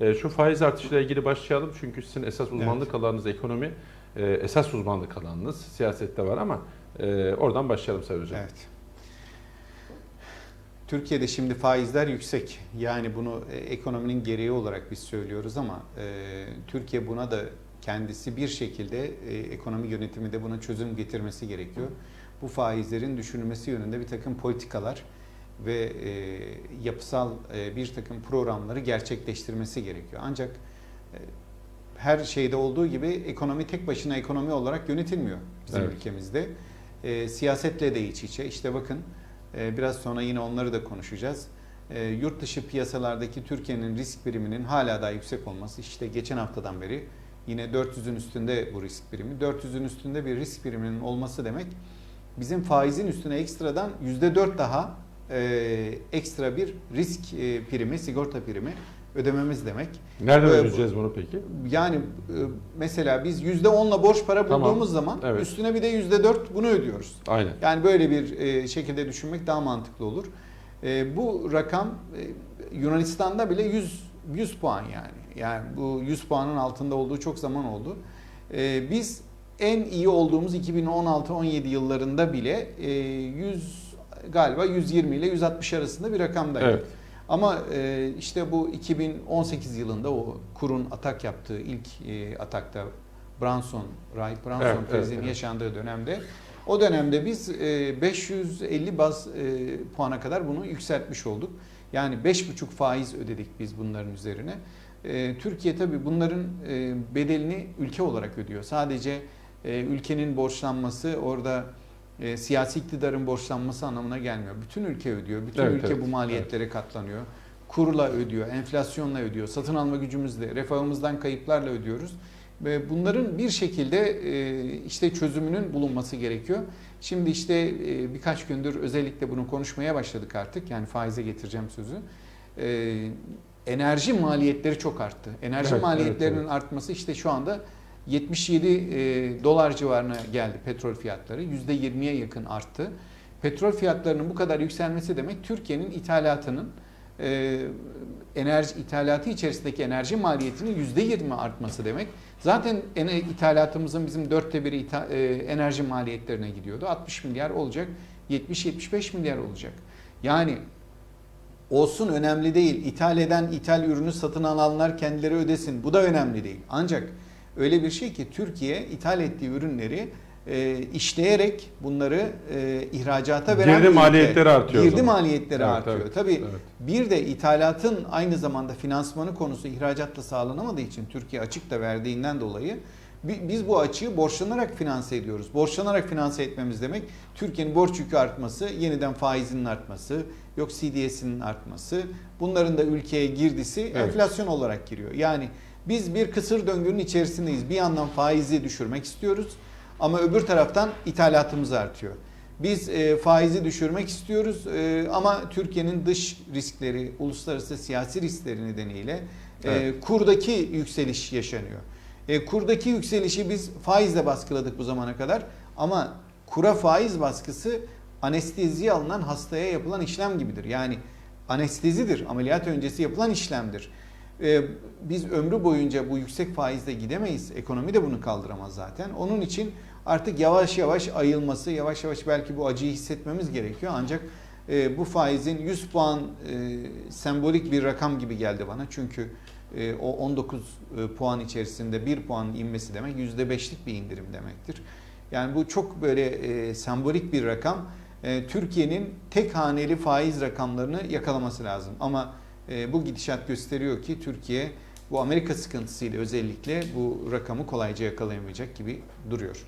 E, şu faiz artışıyla ilgili başlayalım çünkü sizin esas uzmanlık alanınız ekonomi, e, esas uzmanlık alanınız siyasette var ama e, oradan başlayalım Sayın Hocam. Evet. Türkiye'de şimdi faizler yüksek. Yani bunu e, ekonominin gereği olarak biz söylüyoruz ama e, Türkiye buna da kendisi bir şekilde e, ekonomi yönetiminde buna çözüm getirmesi gerekiyor. Bu faizlerin düşürülmesi yönünde bir takım politikalar ve e, yapısal e, bir takım programları gerçekleştirmesi gerekiyor. Ancak e, her şeyde olduğu gibi ekonomi tek başına ekonomi olarak yönetilmiyor bizim Evet. ülkemizde. E, siyasetle de iç içe. İşte bakın e, biraz sonra yine onları da konuşacağız. E, yurt dışı piyasalardaki Türkiye'nin risk priminin hala daha yüksek olması. İşte geçen haftadan beri yine 400'ün üstünde bu risk primi. 400'ün üstünde bir risk priminin olması demek bizim faizin üstüne ekstradan %4 daha e, ekstra bir risk e, primi, sigorta primi ödememiz demek. Nereden Ee, ödeyeceğiz bunu peki? Yani e, mesela biz %10'la borç para Tamam, bulduğumuz zaman evet. üstüne bir de %4 bunu ödüyoruz. Aynen. Yani böyle bir e, şekilde düşünmek daha mantıklı olur. E, bu rakam e, Yunanistan'da bile 100 100 puan yani. Yani bu 100 puanın altında olduğu çok zaman oldu. E, biz en iyi olduğumuz 2016-17 yıllarında bile e, 100 galiba 120 ile 160 arasında bir rakamdaydı. Evet. Ama e, işte bu 2018 yılında o kurun atak yaptığı ilk e, atakta Branson, Rahip Branson Evet, evet, krizinin evet. yaşandığı dönemde o dönemde biz e, 550 baz e, puana kadar bunu yükseltmiş olduk. Yani 5,5 faiz ödedik biz bunların üzerine. E, Türkiye tabii bunların e, bedelini ülke olarak ödüyor. Sadece e, ülkenin borçlanması orada e, siyasi iktidarın borçlanması anlamına gelmiyor. Bütün ülke ödüyor. Bütün Evet, ülke evet, bu maliyetlere katlanıyor. Kurla ödüyor, enflasyonla ödüyor, satın alma gücümüzle, refahımızdan kayıplarla ödüyoruz. Ve bunların bir şekilde e, işte çözümünün bulunması gerekiyor. Şimdi işte e, birkaç gündür özellikle bunu konuşmaya başladık artık. Yani faize getireceğim sözü. E, enerji maliyetleri çok arttı. Enerji Evet, maliyetlerinin evet, artması işte şu anda 77 e, dolar civarına geldi petrol fiyatları. %20'ye yakın arttı. Petrol fiyatlarının bu kadar yükselmesi demek Türkiye'nin ithalatının e, enerji ithalatı içerisindeki enerji maliyetinin %20 artması demek. Zaten ithalatımızın bizim dörtte biri itha- e, enerji maliyetlerine gidiyordu. 60 milyar olacak, 70-75 milyar olacak. Yani olsun önemli değil. İthal eden ithal ürünü satın alanlar kendileri ödesin. Bu da önemli değil. Ancak öyle bir şey ki Türkiye ithal ettiği ürünleri e, işleyerek bunları e, ihracata veren Girdi maliyetleri artıyor Girdi maliyetleri Evet, artıyor. evet, Tabii evet. bir de ithalatın aynı zamanda finansmanı konusu ihracatla sağlanamadığı için Türkiye açık da verdiğinden dolayı bi- biz bu açığı borçlanarak finanse ediyoruz. Borçlanarak finanse etmemiz demek Türkiye'nin borç yükü artması, yeniden faizinin artması, yok CDS'inin artması. Bunların da ülkeye girdisi Evet. enflasyon olarak giriyor. Yani biz bir kısır döngünün içerisindeyiz. Bir yandan faizi düşürmek istiyoruz ama öbür taraftan ithalatımız artıyor. Biz e, faizi düşürmek istiyoruz e, ama Türkiye'nin dış riskleri, uluslararası siyasi riskleri nedeniyle e, Evet. kurdaki yükseliş yaşanıyor. E, kurdaki yükselişi biz faizle baskıladık bu zamana kadar ama kura faiz baskısı anesteziye alınan hastaya yapılan işlem gibidir. Yani anestezidir, ameliyat öncesi yapılan işlemdir. E, biz ömrü boyunca bu yüksek faizle gidemeyiz. Ekonomi de bunu kaldıramaz zaten. Onun için artık yavaş yavaş ayılması, yavaş yavaş belki bu acıyı hissetmemiz gerekiyor. Ancak e, bu faizin 100 puan e, sembolik bir rakam gibi geldi bana. Çünkü e, o 19 e, puan içerisinde 1 puanın inmesi demek %5'lik bir indirim demektir. Yani bu çok böyle e, sembolik bir rakam. E, Türkiye'nin tek haneli faiz rakamlarını yakalaması lazım. Ama e, bu gidişat gösteriyor ki Türkiye bu Amerika sıkıntısıyla özellikle bu rakamı kolayca yakalayamayacak gibi duruyor.